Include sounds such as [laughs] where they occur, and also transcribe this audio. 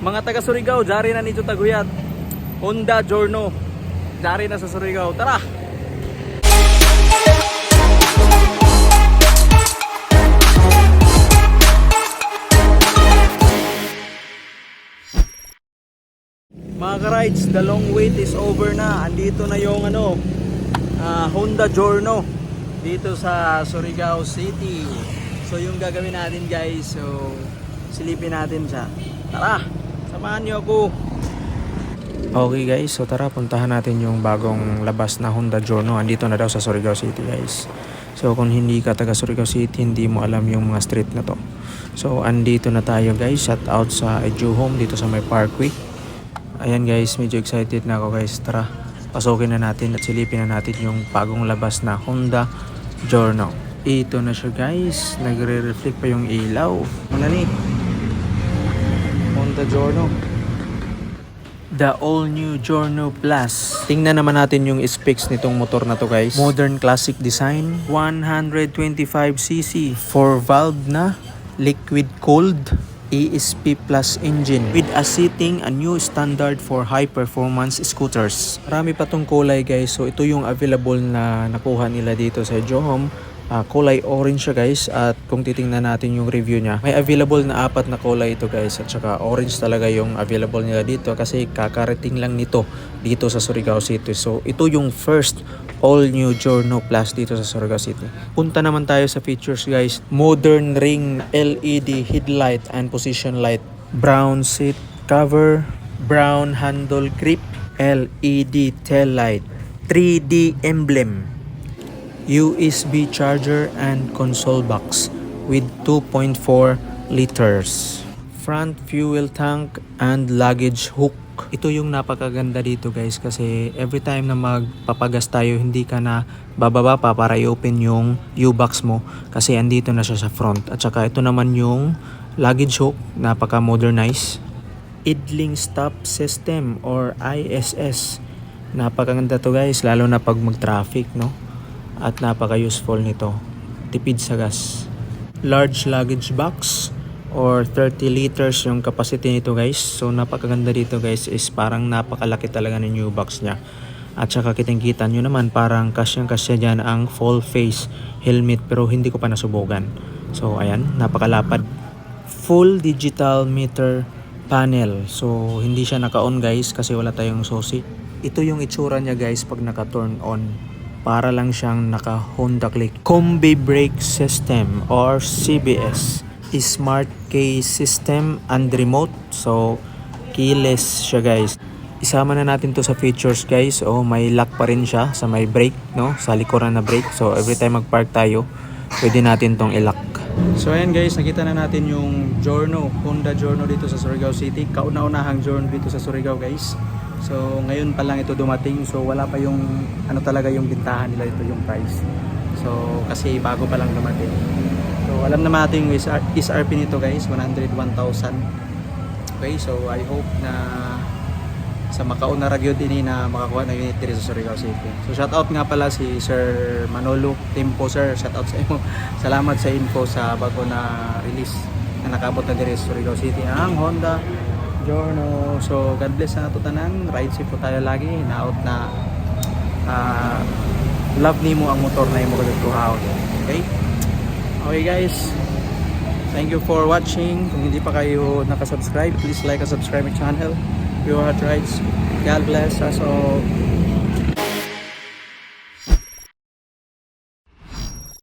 Mga taga Surigao, jari na nito taguyat. Honda Giorno. Jari na sa Surigao. Tara! Mga ka-rides, the long wait is over na. Andito na yung ano, ah, Honda Giorno dito sa Surigao City. So yung gagawin natin guys, so silipin natin siya. Tara, samahan niyo ako. Okay guys, so tara puntahan natin yung bagong labas na Honda Giorno. Andito na daw sa Surigao City guys. So kung hindi ka taga Surigao City, hindi mo alam yung mga street na to. So andito na tayo guys, shout out sa Edu Home dito sa may Parkway. Ayan guys, medyo excited na ako guys. Tara, pasukin na natin at silipin na natin yung bagong labas na Honda Giorno. Ito na siya guys, nagre-reflect pa yung ilaw. Ano ni? Honda Giorno. The all-new Giorno Plus. Tingnan naman natin yung specs nitong motor na to guys. Modern classic design, 125cc, 4 valve na, liquid cooled, ESP Plus engine with a seating a new standard for high performance scooters. Marami pa tong kulay guys. So ito yung available na nakuha nila dito sa Johom. Ah, kulay orange siya guys. At kung titingnan natin yung review niya may available na apat na kulay ito guys. At saka orange talaga yung available nila dito kasi kakarating lang nito dito sa Surigao City. So ito yung first all new Giorno Plus dito sa Surigao City. Punta naman tayo sa features guys. Modern ring LED headlight and position light. Brown seat cover brown handle grip LED tail light 3D emblem USB charger and console box with 2.4 liters. Front fuel tank and luggage hook. Ito yung napakaganda dito guys kasi every time na magpapagas tayo hindi ka na bababa pa para i-open yung U-box mo kasi andito na siya sa front. At saka ito naman yung luggage hook, napaka modernize. Idling stop system or ISS. Napakaganda to guys lalo na pag mag-traffic no at napaka-useful nito. Tipid sa gas. Large luggage box or 30 liters yung capacity nito guys. So napakaganda dito guys is parang napakalaki talaga ng new box niya. At saka kitang kita nyo naman parang kasyang kasya dyan ang full face helmet pero hindi ko pa nasubukan. So ayan, napakalapad. Full digital meter panel. So hindi siya naka-on guys kasi wala tayong susi. Ito yung itsura niya guys pag naka-turn on para lang siyang naka Honda Click. Combi Brake System or CBS Smart Key System and Remote. So keyless siya guys. Isama na natin to sa features guys. Oh may lock pa rin siya sa may brake no? Sa likuran na brake. So every time mag-park tayo pwede natin tong i-lock. So ayan guys, nakita na natin yung Giorno, Honda Giorno dito sa Surigao City. Kauna-unahang Giorno dito sa Surigao guys. So ngayon pa lang ito dumating. So wala pa yung ano talaga yung bintahan nila ito yung price. So kasi bago pa lang dumating. So alam naman natin yung SR SRP nito guys, 101,000. Okay, so I hope na sa makauna ragyo din na makakuha ng unit dito sa Surigao City. So shout out nga pala si Sir Manolo Timpo sir, shout out sa inyo. [laughs] Salamat sa info sa bago na release na nakabot na dito sa Surigao City ang Honda Giorno. So God bless sa ato tanan. Ride safe po tayo lagi. Naot na ah, love nimo ang motor na imo kagatuhaw. Okay? Okay guys. Thank you for watching. Kung hindi pa kayo nakasubscribe, please like and subscribe my channel. Pure Heart Rides. God bless us all.